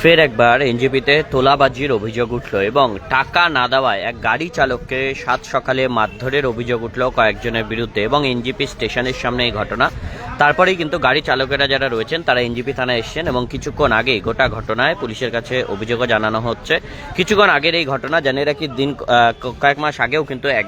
ফের একবার এনজিপিতে তোলাবাজির অভিযোগ উঠল এবং টাকা না দেওয়ায় এক গাড়ি চালককে সাত সকালে মারধরের অভিযোগ উঠল কয়েকজনের বিরুদ্ধে এবং এনজিপি স্টেশনের সামনে এই ঘটনা। তারপরেই কিন্তু গাড়ি চালকেরা যারা রয়েছেন, তারা এনজিপি থানায় এসছেন এবং কিছুক্ষণ আগে গোটা ঘটনায় পুলিশের কাছে অভিযোগও জানানো হচ্ছে। কিছুক্ষণ আগের এই ঘটনা, জানিয়ে রাখি দিন কয়েক মাস আগেও কিন্তু এক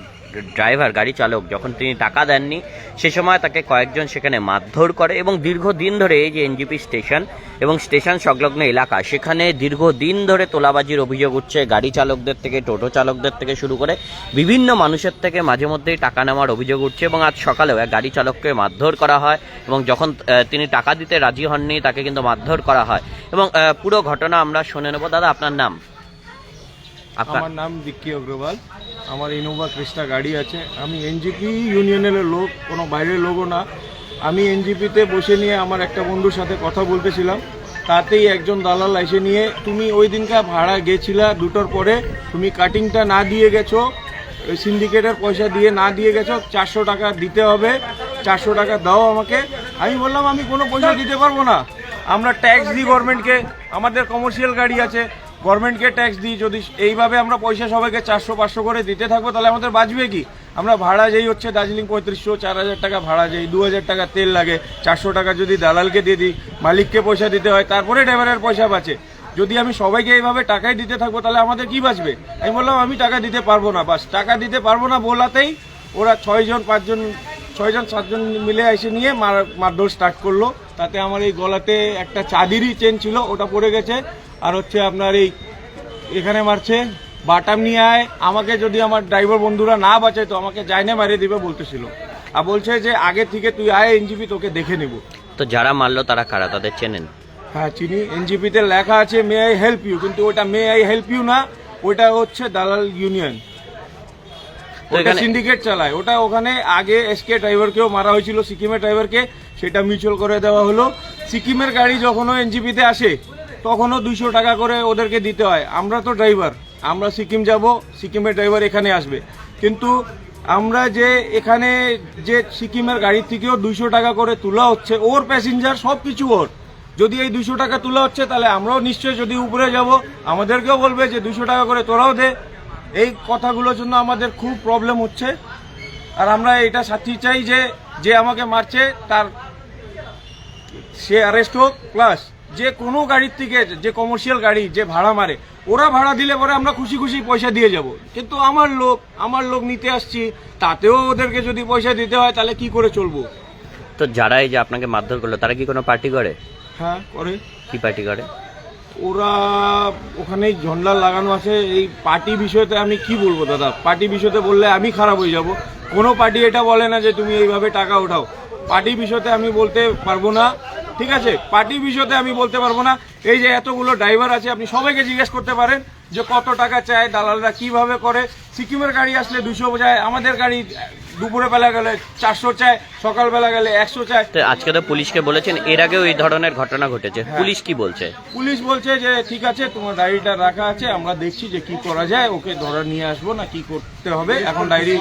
ড্রাইভার, গাড়ি চালক, যখন তিনি টাকা দেননি, সে সময় তাকে কয়েকজন সেখানে মারধর করে এবং দীর্ঘদিন ধরে এই যে এনজিপি স্টেশন এবং স্টেশন সংলগ্ন এলাকা, সেখানে দীর্ঘদিন ধরে তোলাবাজির অভিযোগ উঠছে। গাড়ি চালকদের থেকে, টোটো চালকদের থেকে শুরু করে বিভিন্ন মানুষের থেকে মাঝে মধ্যেই টাকা নেওয়ার অভিযোগ উঠছে এবং আজ সকালেও এক গাড়ি চালককে মারধর করা হয় এবং যখন তিনি টাকা দিতে রাজি হননি, তাকে কিন্তু মারধর করা হয়। এবং পুরো ঘটনা আমরা শুনে নেব। দাদা, আপনার নাম? আমার নাম দিক্কি অগ্রওয়াল। আমার ইনোভা ক্রিস্টা গাড়ি আছে। আমি এনজিপি ইউনিয়নের লোক, কোনো বাইরের লোকও না। আমি এনজিপিতে বসে নিয়ে আমার একটা বন্ধুর সাথে কথা বলতেছিলাম। তাতেই একজন দালাল এসে নিয়ে, তুমি ওই দিনকার ভাড়া গেছিলা দুটোর পরে, তুমি কাটিংটা না দিয়ে গেছো সিন্ডিকেটের পয়সা দিয়ে না দিয়ে গেছো, চারশো টাকা দিতে হবে, চারশো টাকা দাও আমাকে। আমি বললাম, আমি কোনো পয়সা দিতে পারব না। আমরা ট্যাক্স দিই গভর্নমেন্টকে আমাদের কমার্শিয়াল গাড়ি আছে গভর্নমেন্টকে ট্যাক্স দিই, যদি এইভাবে আমরা পয়সা সবাইকে চারশো, পাঁচশো করে দিতে থাকব, তাহলে আমাদের বাঁচবে কি? আমরা ভাড়া যেই হচ্ছে, দার্জিলিং পঁয়ত্রিশশো, চার হাজার টাকা ভাড়া যেই, দু হাজার টাকা তেল লাগে, চারশো টাকা যদি দালালকে দিয়ে দিই, মালিককে পয়সা দিতে হয়, তারপরে ড্রাইভারের পয়সা বাঁচে। যদি আমি সবাইকে এইভাবে টাকাই দিতে থাকব, তাহলে আমাদের কি বাঁচবে? আমি বললাম, আমি টাকা দিতে পারব না, বাস। টাকা দিতে পারব না বলাতেই ওরা ছয়জন পাঁচজন ছয়জন সাতজন মিলে এসে নিয়ে মার, মারধর স্টার্ট করল। তাতে আমার এই গলাতে একটা চাঁদিরই চেন ছিল, ওটা পড়ে গেছে। আর হচ্ছে আপনার এই এখানে মারছে বাটাম নিয়ে আয় আমাকে যদি আমার ড্রাইভার বন্ধুরা না বাঁচায় তো আমাকে যাইনে মারিয়ে দিবে বলতেছিল। আর বলছে যে আগে থেকে তুই আয় এনজিপি তোকে দেখে নেব। তো যারা মারলো তারা কারা? তাদের চেনেন? হ্যাঁ চিনি। এনজিপিতে লেখা আছে মে আই হেল্প ইউ কিন্তু ওটা মে আই হেল্প ইউ না ওটা হচ্ছে দালাল ইউনিয়ন ওটা সিন্ডিকেট চালায়। ওটা ওখানে আগে এসকে ড্রাইভারকেও মারা হয়েছিল সিকিমের ড্রাইভারকে সেটা মিউচুয়াল করে দেওয়া হলো। সিকিমের গাড়ি যখনও এনজিপিতে আসে তখনও দুইশো টাকা করে ওদেরকে দিতে হয়। আমরা তো ড্রাইভার আমরা সিকিম যাব, সিকিমের ড্রাইভার এখানে আসবে। কিন্তু আমরা যে এখানে যে সিকিমের গাড়ি থেকেও দুইশো টাকা করে তোলা হচ্ছে, ওর প্যাসেঞ্জার সব কিছু ওর। যদি এই দুশো টাকা তোলা হচ্ছে, তাহলে আমরাও নিশ্চয়ই যদি উপরে যাব, আমাদেরকেও বলবে যে দুশো টাকা করে তোরাও দে। এই কথাগুলোর জন্য আমাদের খুব প্রবলেম হচ্ছে। আর আমরা এটা সাথী চাই যে যে আমাকে মারছে, তার সে অ্যারেস্ট হোক প্লাস যে কোনো গাড়ির থেকে যে কমার্শিয়াল গাড়ি যে ভাড়া মারে ওরা ভাড়া দিলে পরে আমরা খুশি খুশি পয়সা দিয়ে যাব। কিন্তু আমার লোক আমার লোক নিতে আসছি তাতেও ওদেরকে যদি পয়সা দিতে হয় তাহলে কি করে চলবো? তো যারা এই যে আপনাকে মারধর করল তারা কি কোনো পার্টি করে? হ্যাঁ করে। কি পার্টি করে? ওরা ওখানে ঝন্ডা লাগানো আছে এই পার্টি বিষয়তে আমি কি বলব দাদা? পার্টি বিষয়তে বললে আমি খারাপ হয়ে যাব। কোনো পার্টি এটা বলে না যে তুমি এইভাবে টাকা ওঠাও পার্টি বিষয়তে আমি বলতে পারব না। ঠিক আছে? পার্টি বিষয়তে আমি বলতে পারব না। এই যে এতগুলো ড্রাইভার আছে আপনি সবাইকে জিজ্ঞেস করতে পারেন যে কত টাকা চায় দালালরা কিভাবে করে সিকিমের গাড়ি আসলে দুশো চায় আমাদের গাড়ি দুপুরে বেলা গেলে চারশো চায় সকালবেলা গেলে একশো চায় তো আজকে তো পুলিশকে বলেছেন এর আগেও এই ধরনের ঘটনা ঘটেছে পুলিশ কি বলছে পুলিশ বলছে যে ঠিক আছে তোমার ডায়েরিটা রাখা আছে আমরা দেখছি যে কি করা যায় ওকে ধরে নিয়ে আসবো না কি করতে হবে এখন ডায়েরি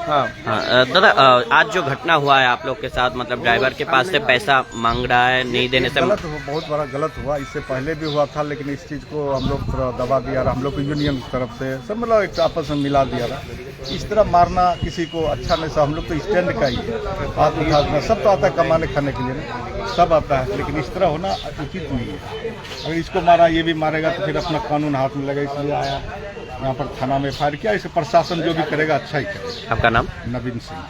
হ্যাঁ हाँ अ, दादा अ, आज जो घटना हुआ है आप लोग के साथ मतलब ड्राइवर के पास से पैसा मांग रहा है नहीं देने से गलत हुआ बहुत बड़ा गलत हुआ इससे पहले भी हुआ था, लेकिन इस चीज़ को हम लोग थोड़ा दबा दिया रहा हम लोग को यूनियन की तरफ़ से सब मतलब एक आपस में मिला दिया रहा इस तरह मारना किसी को अच्छा नहीं सा हम लोग तो स्टैंड का ही है। हाथ उठाना सब तो आता है कमाने खाने के लिए सब आता है, लेकिन इस तरह होना उचित नहीं है। अगर इसको मारा, ये भी मारेगा तो फिर अपना कानून हाथ में लगा, इसलिए आया। यहाँ पर थाना में फायर किया इसे प्रशासन जो भी करेगा अच्छा ही करेगा आपका नाम नवीन सिंह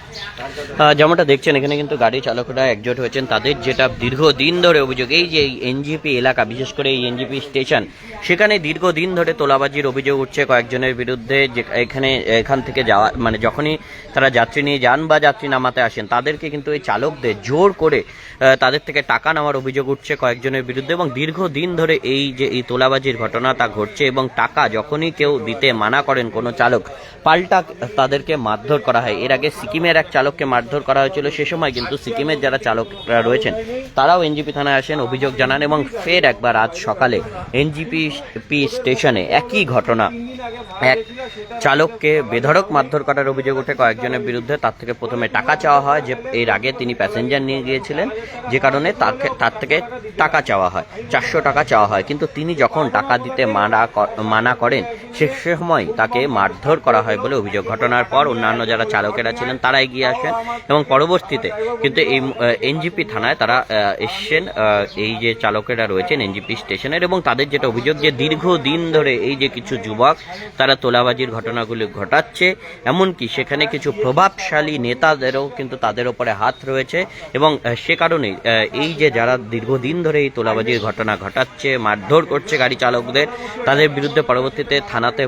আহ, যেমনটা দেখছেন এখানে কিন্তু গাড়ি চালকরা একজোট হয়েছেন তাদের যেটা দীর্ঘদিন ধরে অভিযোগ এই যে এনজিপি এলাকা বিশেষ করে এই এনজিপি স্টেশন সেখানে দীর্ঘদিন ধরে তোলাবাজির অভিযোগ উঠছে কয়েকজনের বিরুদ্ধে যে এখানে এখান থেকে যাওয়া মানে যখনই তারা যাত্রী নিয়ে যান বা যাত্রী নামাতে আসেন তাদেরকে কিন্তু এই চালকদের জোর করে আহ, তাদের থেকে টাকা নেওয়ার অভিযোগ উঠছে কয়েকজনের বিরুদ্ধে এবং দীর্ঘদিন ধরে এই যে এই তোলাবাজির ঘটনা তা ঘটছে এবং টাকা যখনই কেউ দিতে দিতে মানা করেন কোনো চালক। পাল্টা তাদেরকে মারধর করা হয়। এর আগে সিকিমের এক চালককে মারধর করা হয়েছিল সে সময় কিন্তু সিকিমের যারা চালকরা রয়েছেন, তারাও এনজিপি থানায় আসেন, অভিযোগ জানান এবং ফের একবার আজ সকালে এনজিপি পি স্টেশনে একই ঘটনা। এক চালককে বেধড়ক মারধর করার অভিযোগ ওঠে। কয়েকজনের বিরুদ্ধে তার থেকে প্রথমে টাকা চাওয়া হয়, যে এর আগে তিনি প্যাসেঞ্জার নিয়ে গিয়েছিলেন, যে কারণে তাকে তার থেকে টাকা চাওয়া হয়, চারশো টাকা চাওয়া হয়। কিন্তু তিনি যখন টাকা দিতে মানা মানা করেন, সে সময় তাকে মারধর করা হয় বলে অভিযোগ। ঘটনার পর অন্যান্য যারা চালকেরা ছিলেন, তারা এগিয়ে আসেন এবং পরবর্তীতে কিন্তু এই এনজিপি থানায় তারা এসছেন এই যে চালকেরা রয়েছেন এনজিপি স্টেশনের এবং তাদের যেটা অভিযোগ যে দীর্ঘদিন ধরে এই যে কিছু যুবক, তারা তোলাবাজির ঘটনাগুলি ঘটাচ্ছে, এমনকি সেখানে কিছু প্রভাবশালী নেতাদেরও কিন্তু তাদের ওপরে হাত রয়েছে এবং সে কারণে এই যে যারা দীর্ঘদিন ধরে এই তোলাবাজির ঘটনা ঘটাচ্ছে, মারধর করছে গাড়ি চালকদের, তাদের বিরুদ্ধে পরবর্তীতে থানাতে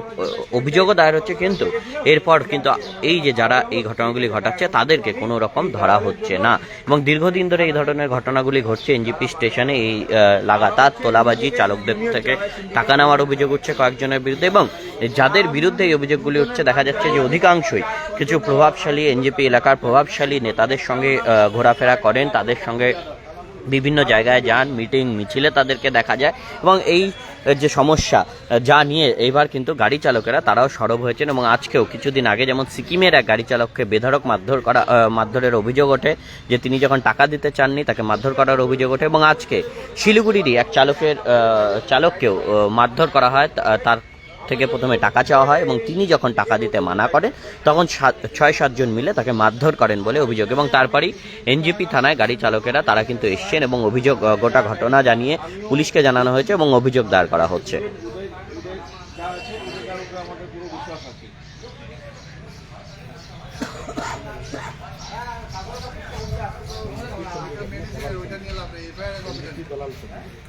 অভিযোগও দায়ের হচ্ছে কিন্তু এরপর কিন্তু এই যে যারা এই ঘটনাগুলি ঘটাচ্ছে, তাদেরকে কোনো রকম ধরা হচ্ছে না। এবং দীর্ঘদিন ধরে এই ধরনের ঘটনাগুলি ঘটছে, এনজিপি স্টেশনে এই লাগাতার তোলাবাজি, চালকদের থেকে টাকা নেওয়ার অভিযোগ উঠছে কয়েকজনের বিরুদ্ধে এবং যাদের বিরুদ্ধে এই অভিযোগগুলি উঠছে, দেখা যাচ্ছে যে অধিকাংশই কিছু প্রভাবশালী এনজিপি এলাকার প্রভাবশালী নেতাদের সঙ্গে ঘোরাফেরা করেন, তাদের সঙ্গে বিভিন্ন জায়গায় যান মিটিং মিছিলে তাদেরকে দেখা যায় এবং এই যে সমস্যা যা নিয়ে এবার কিন্তু গাড়ি চালকেরা তারাও সরব হয়েছেন এবং আজকেও কিছুদিন আগে যেমন সিকিমের এক গাড়ি চালককে বেধড়ক মারধর করা মারধরের অভিযোগ ওঠে যে তিনি যখন টাকা দিতে চাননি তাকে মারধর করার অভিযোগ ওঠে এবং আজকে শিলিগুড়িরই এক চালকের চালককেও মারধর করা হয় তার থেকে প্রথমে টাকা চাওয়া হয় এবং তিনি যখন টাকা দিতে মানা করেন তখন সাত- ছয় সাতজন মিলে তাকে মারধর করেন বলে অভিযোগ। এবং তারপরেই এনজিপি থানায় গাড়ি চালকেরা তারা কিন্তু এসছেন এবং অভিযোগ গোটা ঘটনা জানিয়ে পুলিশকে জানানো হয়েছে এবং অভিযোগ দায়ের করা হচ্ছে।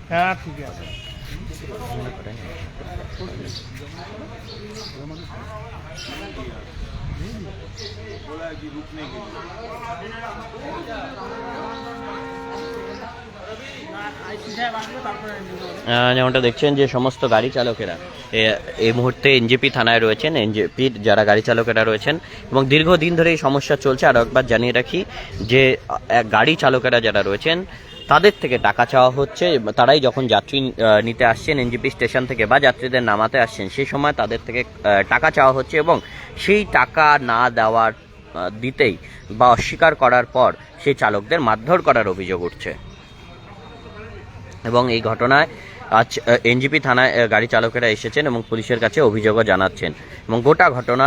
হ্যাঁ ঠিক আছে। যেমনটা দেখছেন যে সমস্ত গাড়ি চালকেরা এই মুহূর্তে এনজেপি থানায় রয়েছেন এনজেপির যারা গাড়ি চালকেরা রয়েছেন, এবং দীর্ঘদিন ধরে এই সমস্যা চলছে। আরও একবার জানিয়ে রাখি যে গাড়ি চালকেরা যারা রয়েছেন তাদের থেকে টাকা চাওয়া হচ্ছে। তারাই যখন যাত্রী নিতে আসছেন, এনজিপি স্টেশন থেকে বা যাত্রীদের নামাতে আসছেন সেই সময় তাদের থেকে টাকা চাওয়া হচ্ছে এবং সেই টাকা না দেওয়ার দিতেই বা অস্বীকার করার পর সেই চালকদের মারধর করার অভিযোগ উঠছে। এবং এই ঘটনায় আজ এনজিপি থানায় গাড়ি চালকেরা এসেছেন এবং পুলিশের কাছে অভিযোগও জানাচ্ছেন। এবং গোটা ঘটনা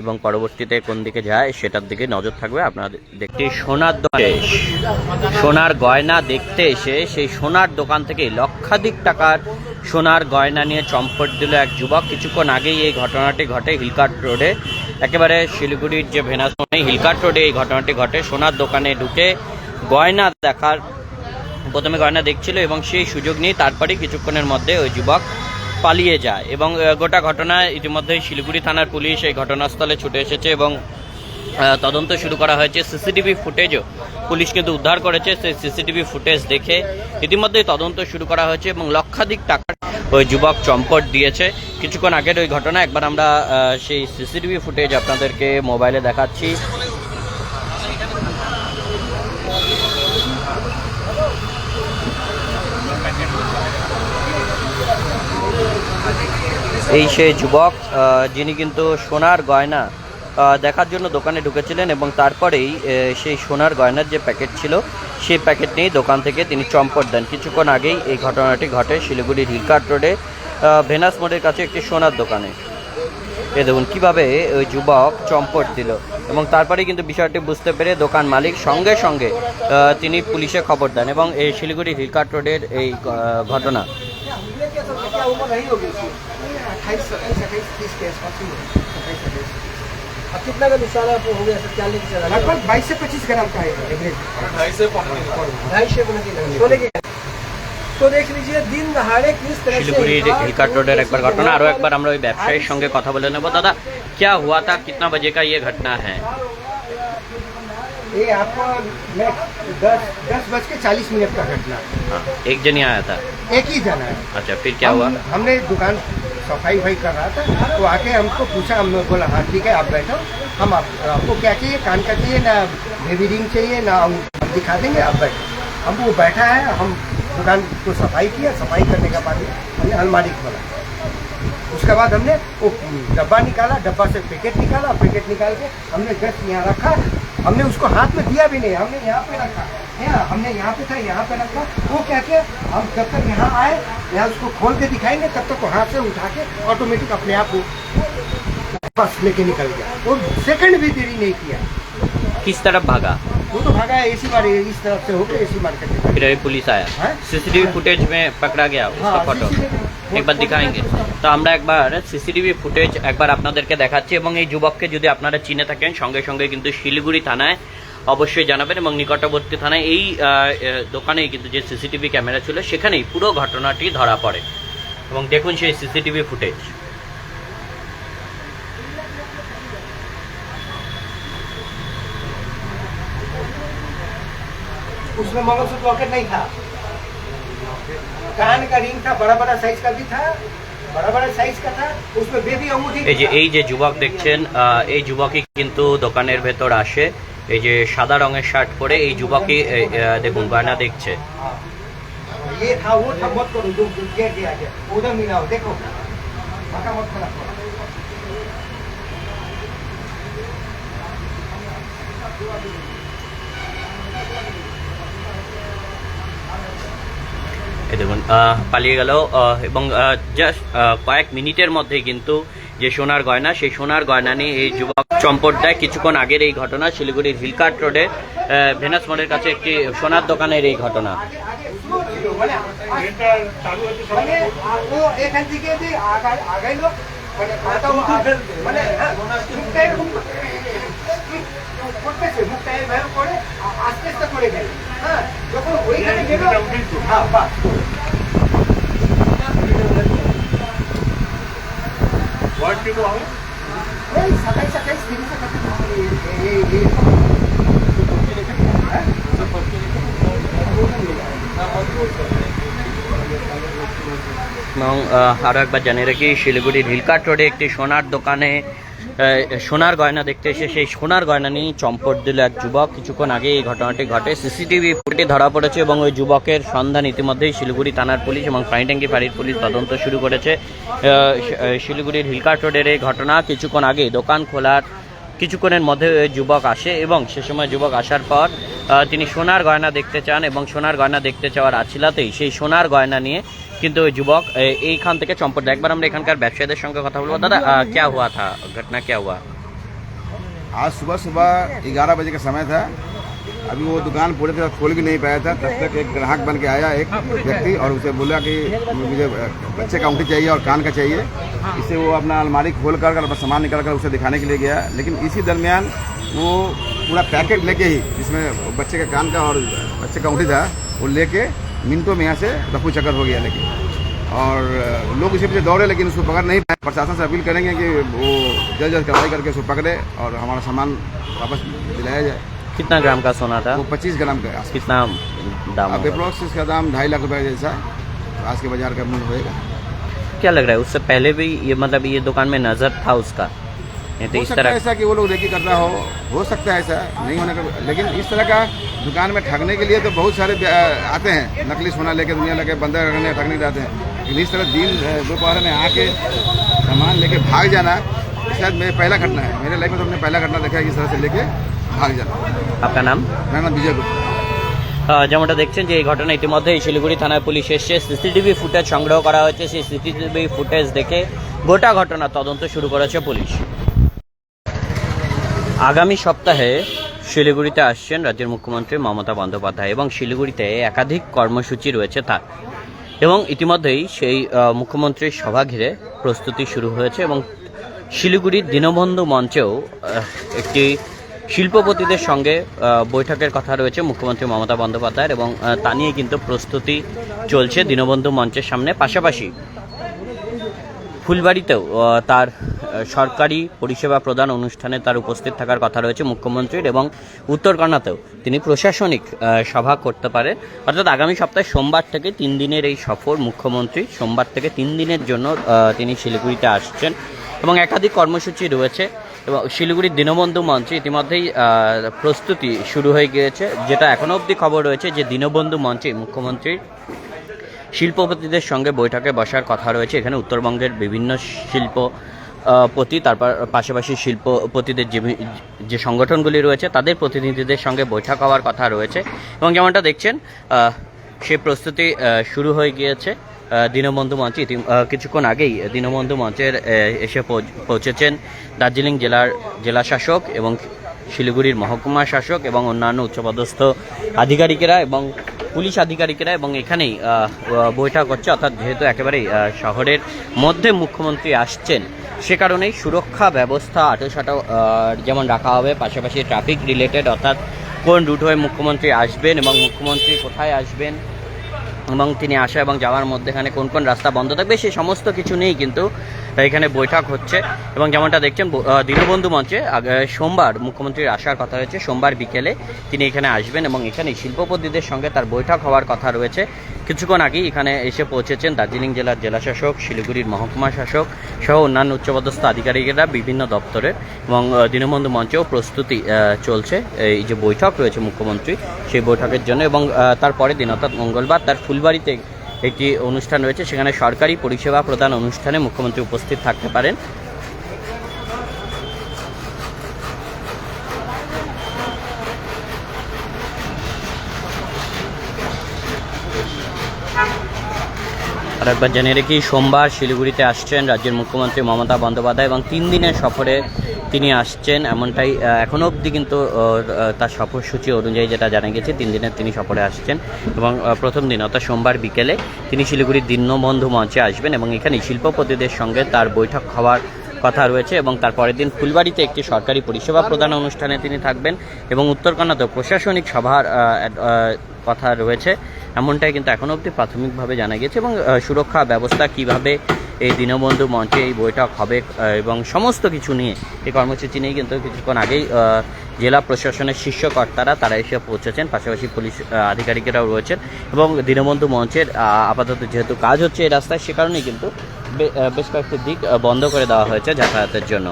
এবং পরবর্তীতে কোন দিকে যায় সেটার দিকে নজর থাকবে আপনাদের দেখতে সোনার দোকানে সোনার গয়না দেখতে এসে সেই সোনার দোকান থেকে লক্ষাধিক টাকার সোনার গয়না নিয়ে চম্পট দিল এক যুবক। কিছুক্ষণ আগেই এই ঘটনাটি ঘটে হিলকাট রোডে। একেবারে শিলিগুড়ির যে ভেনাস হিলকাট রোডে এই ঘটনাটি ঘটে। সোনার দোকানে ঢুকে গয়না দেখার প্রথমে গয়না দেখছিল এবং সেই সুযোগ নিয়ে তারপরে কিছুক্ষণের মধ্যে ওই যুবক পালিয়ে যায় এবং গোটা ঘটনায় ইতিমধ্যেই শিলিগুড়ি থানার পুলিশ এই ঘটনাস্থলে ছুটে এসেছে এবং তদন্ত শুরু করা হয়েছে। সিসিটিভি ফুটেজও পুলিশ কিন্তু উদ্ধার করেছে। সেই সিসিটিভি ফুটেজ দেখে ইতিমধ্যেই তদন্ত শুরু করা হয়েছে এবং লক্ষাধিক টাকা ওই যুবক চম্পট দিয়েছে। কিছুক্ষণ আগের ওই ঘটনা, একবার আমরা সেই সিসিটিভি ফুটেজ আপনাদেরকে মোবাইলে দেখাচ্ছি। এই সেই যুবক যিনি কিন্তু সোনার গয়না দেখার জন্য দোকানে ঢুকেছিলেন এবং তারপরেই সেই সোনার গয়নার যে প্যাকেট ছিল, সেই প্যাকেট নিয়েই দোকান থেকে তিনি চম্পট দেন। কিছুক্ষণ আগেই এই ঘটনাটি ঘটে শিলিগুড়ির হিলকাট রোডে ভেনাস মোড়ের কাছে একটি সোনার দোকানে। এ দেখুন, কীভাবে ওই যুবক চম্পট দিল এবং তারপরেই কিন্তু বিষয়টি বুঝতে পেরে দোকান মালিক সঙ্গে সঙ্গে তিনি পুলিশে খবর দেন এবং এই শিলিগুড়ি হিলকাট রোডের এই ঘটনা। अट्ठाईस सत्ताईस अट्ठाईस तीस के आसपास ही होगी अट्ठाईस अट्ठाईस अब कितना का नुकसान आपको हो गया सर क्या लेके चला लगभग बाईस से पच्चीस ग्राम का है एवरेज ढाई से ढाई से पौने तीन सोने के तो देख लीजिए दिन दहाड़े किस तरह से শিলিগুড়ির हिलकाट হিলকাট রোডের একবার ঘটনা আরও একবার আমরা ওই ব্যবসায়ীর সঙ্গে কথা বলে নেব দাদা क्या हुआ था कितना बजे का ये घटना है ये आपको मैं दस दस बज के चालीस मिनट का घटना है। हाँ, एक जन ही आया था एक ही जना है अच्छा फिर क्या हम- हुआ हमने दुकान सफ़ाई भाई कर रहा था तो आके हमको पूछा हमने बोला हाँ ठीक है आप बैठो हम आप, आपको क्या चाहिए कान का चाहिए ना बेबी रिंग चाहिए ना हम दिखा देंगे आप बैठो। हम वो बैठा है हम दुकान को सफ़ाई किया सफ़ाई करने के बाद हमने अलमारी खोला। उसके बाद हमने वो डब्बा निकाला डब्बा से पैकेट निकाला पैकेट निकाल के हमने जस्ट यहाँ रखा हमने उसको हाथ में दिया भी नहीं हमने यहाँ पे रखा। है ना हमने यहाँ पे था यहाँ पे रखा। वो क्या किया हम जब तक यहाँ आए या उसको खोल के दिखाएँगे तब तक वो हाथ से उठा के ऑटोमेटिक अपने आप बस लेके निकल गया। वो सेकंड भी देरी नहीं किया। किस तरफ़ भागा? वो तो भागा है इसी बार इस तरफ़ से होकर इसी बार फिर अभी पुलिस आया। हाँ? सीसीटीवी हाँ। फुटेज में पकड़ा गया उसका हाँ, फ़ोटो एक बार दिखाएँगे। तो हम एक बार सीसीटीवी फुटेज एक बार একবার के देखा এবং के जो যদি আপনারা थकें संगे संगे क्योंकि शिलीगुड़ी थाना है। অবশ্যই জানাবেন এবং নিকটবর্তী থানায় এই আহ, আহ, দোকানেই কিন্তু যে সিসিটিভি ক্যামেরা ছিল সেখানেই পুরো ঘটনাটি ধরা পড়ে এবং দেখুন সেই সিসিটিভি ফুটেজ उसमें मंगलसूत्र लॉकेट नहीं था कान का रिंग था बड़ा बड़ा साइज का भी था बड़ा बड़ा साइज का था उसमें बेबी अंगूठी এই যে এই যে যুবক দেখছেন আহ, এই যুবকই কিন্তু দোকানের ভেতর আসে এই যে সাদা রঙের শার্ট পরে এই যুবকই দেখুন গয়না দেখছে। দেখুন পালিয়ে গেল এবং জাস্ট কয়েক মিনিটের মধ্যে কিন্তু যে সোনার গয়না সেই সোনার গয়না নিয়ে এই যুবক চম্পট দেয় কিছুক্ষণ আগের এই ঘটনা শিলিগুড়ির হিলকাট রোডে ভেনাস মোড়ের কাছে একটি সোনার দোকানের এই ঘটনা মানে মানে মানে মানে হ্যাঁ, আস্তে আস্তে করে গেল হ্যাঁ যখন ওইখানে গেল হ্যাঁ বাস ওই সাতাইশ সাতাইশ তিরিশ এই এই হ্যাঁ এবং আহ, আরও একবার জানিয়ে রাখি শিলিগুড়ির হিলকাট রোডে একটি সোনার দোকানে সোনার গয়না দেখতে এসে সেই সোনার গয়না নিয়ে চম্পট দিল এক যুবক। কিছুক্ষণ আগে এই ঘটনাটি ঘটে। সিসিটিভি ফুটে ধরা পড়েছে এবং ওই যুবকের সন্ধান ইতিমধ্যেই শিলিগুড়ি থানার পুলিশ এবং ফাইনট্যাঙ্কি ফাঁড়ির পুলিশ তদন্ত শুরু করেছে। শিলিগুড়ির হিলকাট রোডের এই ঘটনা কিছুক্ষণ আগে দোকান খোলার কিছুক্ষণের মধ্যে যুবক আসে এবং সে সময় যুবক আসার পর তিনি সোনার গয়না দেখতে চান এবং সোনার গয়না দেখতে চাওয়ার আছিলাতেই সেই সোনার গয়না নিয়ে কিন্তু ওই যুবক এ- এইখান থেকে চম্পট দেয় একবার আমরা এখানকার ব্যবসায়ীদের সঙ্গে কথা বলবো দাদা আহ, क्या हुआ था घटना क्या हुआ आज सुबह सुबह ग्यारह बजे का समय था अभी वो दुकान पूरी तरह खोल भी नहीं पाया था तब तक एक ग्राहक बन के आया एक व्यक्ति और उसे बोला कि मुझे बच्चे का अंगूठी चाहिए और कान का चाहिए इससे वो अपना अलमारी खोल कर अपना सामान निकाल कर उसे दिखाने के लिए गया लेकिन इसी दरमियान वो पूरा पैकेट लेके ही जिसमें बच्चे का कान का और बच्चे का अंगूठी था वो लेके मिनटों में यहाँ से रफू चक्कर हो गया लेकिन। और लोग इसी पीछे दौड़े लेकिन उसको पकड़ नहीं पाए। प्रशासन से अपील करेंगे कि वो जल्द जल्द कार्रवाई करके उसको पकड़े और हमारा सामान वापस दिलाया जाए। कितना ग्राम का सोना था? वो पच्चीस ग्राम का कितना दाम अब अप्रोक्स इसका दाम ढाई लाख रुपये जैसा आज के बाज़ार का मूल्य होएगा। क्या लग रहा है उससे पहले भी ये मतलब ये दुकान में नज़र था उसका? नहीं तो हो इस सकता है तरह ऐसा कि वो लोग रेकी करता हो हो सकता है ऐसा नहीं होने का लेकिन इस तरह का दुकान में ठगने के लिए तो बहुत सारे व्या- आते हैं नकली सोना लेके दुनिया लेके बंदा करने ठगने जाते हैं लेकिन इस तरह दिन अ, दोपहर में आके सामान लेके भाग जाना शायद मेरा पहला घटना है मेरे लाइफ में तो हमने पहला घटना देखा है कि इस तरह से लेके भाग जाना आपका नाम मेरा नाम विजय गुप्ता আহ, যেমনটা দেখছেন যে এই ঘটনা ইতিমধ্যে শিলিগুড়ি থানায় পুলিশ এসছে সিসিটিভি ফুটেজ সংগ্রহ করা হয়েছে সেই সিসিটিভি ফুটেজ দেখে গোটা ঘটনা তদন্ত শুরু করেছে পুলিশ আগামী সপ্তাহে শিলিগুড়িতে আসছেন রাজ্যের মুখ্যমন্ত্রী মমতা বন্দ্যোপাধ্যায় এবং শিলিগুড়িতে একাধিক কর্মসূচি রয়েছে তার। এবং ইতিমধ্যেই সেই মুখ্যমন্ত্রীর সভা ঘিরে প্রস্তুতি শুরু হয়েছে এবং শিলিগুড়ির দীনবন্ধু মঞ্চেও একটি শিল্পপতিদের সঙ্গে বৈঠকের কথা রয়েছে মুখ্যমন্ত্রী মমতা বন্দ্যোপাধ্যায়ের এবং তা নিয়ে কিন্তু প্রস্তুতি চলছে দীনবন্ধু মঞ্চের সামনে। পাশাপাশি ফুলবাড়িতেও তার সরকারি পরিষেবা প্রদান অনুষ্ঠানে তার উপস্থিত থাকার কথা রয়েছে মুখ্যমন্ত্রীর এবং উত্তরকন্যাতেও তিনি প্রশাসনিক সভা করতে পারেন। অর্থাৎ আগামী সপ্তাহে সোমবার থেকে তিন দিনের এই সফর মুখ্যমন্ত্রী সোমবার থেকে তিন দিনের জন্য তিনি শিলিগুড়িতে আসছেন এবং একাধিক কর্মসূচি রয়েছে। এবং শিলিগুড়ির দীনবন্ধু মঞ্চে ইতিমধ্যেই প্রস্তুতি শুরু হয়ে গিয়েছে। যেটা এখনও অবধি খবর রয়েছে যে দীনবন্ধু মঞ্চে মুখ্যমন্ত্রীর শিল্পপতিদের সঙ্গে বৈঠকে বসার কথা রয়েছে। এখানে উত্তরবঙ্গের বিভিন্ন শিল্প পতি তারপর পাশাপাশি শিল্পপতিদের যে যে সংগঠনগুলি রয়েছে, তাদের প্রতিনিধিদের সঙ্গে বৈঠক হওয়ার কথা রয়েছে। এবং যেমনটা দেখছেন সে প্রস্তুতি শুরু হয়ে গিয়েছে। দীনবন্ধু মঞ্চে ইতি- কিছুক্ষণ আগেই দীনবন্ধু মঞ্চের এসে পৌঁছেছেন দার্জিলিং জেলার জেলা শাসক এবং শিলিগুড়ির মহকুমা শাসক এবং অন্যান্য উচ্চপদস্থ আধিকারিকেরা এবং পুলিশ আধিকারিকেরা এবং এখানেই বৈঠক হচ্ছে। অর্থাৎ যেহেতু একেবারেই শহরের মধ্যে মুখ্যমন্ত্রী আসছেন সে কারণেই সুরক্ষা ব্যবস্থা আটোসাটো সাটো যেমন রাখা হবে, পাশাপাশি ট্রাফিক রিলেটেড অর্থাৎ কোন রুট হয়ে মুখ্যমন্ত্রী আসবেন এবং মুখ্যমন্ত্রী কোথায় আসবেন এবং তিনি আসা এবং যাওয়ার মধ্যে এখানে কোন কোন রাস্তা বন্ধ থাকবে, সে সমস্ত কিছু নেই কিন্তু এখানে বৈঠক হচ্ছে এবং যেমনটা দেখছেন দীনবন্ধু মঞ্চে সোমবার মুখ্যমন্ত্রীর আসার কথা রয়েছে। সোমবার বিকেলে তিনি এখানে আসবেন এবং এখানে শিল্পপতিদের সঙ্গে তার বৈঠক হওয়ার কথা রয়েছে। কিছুক্ষণ আগেই এখানে এসে পৌঁছেছেন দার্জিলিং জেলার জেলাশাসক, শিলিগুড়ির মহকুমা শাসক সহ অন্যান্য উচ্চপদস্থ আধিকারিকেরা, বিভিন্ন দপ্তরের এবং দীনবন্ধু মঞ্চেও প্রস্তুতি চলছে। এই যে বৈঠক রয়েছে মুখ্যমন্ত্রী সেই বৈঠকের জন্য এবং তারপরে দিন অর্থাৎ মঙ্গলবার তার ফুলবাড়িতে একটি অনুষ্ঠান রয়েছে, সেখানে সরকারি পরিষেবা প্রদান অনুষ্ঠানে মুখ্যমন্ত্রী উপস্থিত থাকতে পারেন। আর একবার জানিয়ে রেখি, সোমবার শিলিগুড়িতে আসছেন রাজ্যের মুখ্যমন্ত্রী মমতা বন্দ্যোপাধ্যায় এবং তিন দিনের সফরে তিনি আসছেন এমনটাই এখনও এখনও অবধি কিন্তু তার সফরসূচি অনুযায়ী যেটা জানা গেছে, তিন দিনের তিনি সফরে আসছেন এবং প্রথম দিন, অর্থাৎ সোমবার বিকেলে তিনি শিলিগুড়ির দীনবন্ধু মঞ্চে আসবেন এবং এখানে শিল্পপতিদের সঙ্গে তার বৈঠক হওয়ার কথা রয়েছে এবং তার পরের দিন ফুলবাড়িতে একটি সরকারি পরিষেবা প্রদান অনুষ্ঠানে তিনি থাকবেন এবং উত্তরকন্যাতেও প্রশাসনিক সভার কথা রয়েছে। এমনটাই কিন্তু এখনও অবধি প্রাথমিকভাবে জানা গেছে এবং সুরক্ষা ব্যবস্থা কীভাবে এই দীনবন্ধু মঞ্চে এই বৈঠক হবে এবং সমস্ত কিছু নিয়ে এই কর্মসূচি নিয়ে কিন্তু কিছুক্ষণ আগেই জেলা প্রশাসনের শীর্ষ কর্তারা তারা এসে পৌঁছেছেন। পাশাপাশি পুলিশ আধিকারিকেরাও রয়েছেন এবং দীনবন্ধু মঞ্চের আপাতত যেহেতু কাজ হচ্ছে এই রাস্তায়, সে কারণেই কিন্তু বেশ কয়েকটি দিক বন্ধ করে দেওয়া হয়েছে যাতায়াতের জন্য।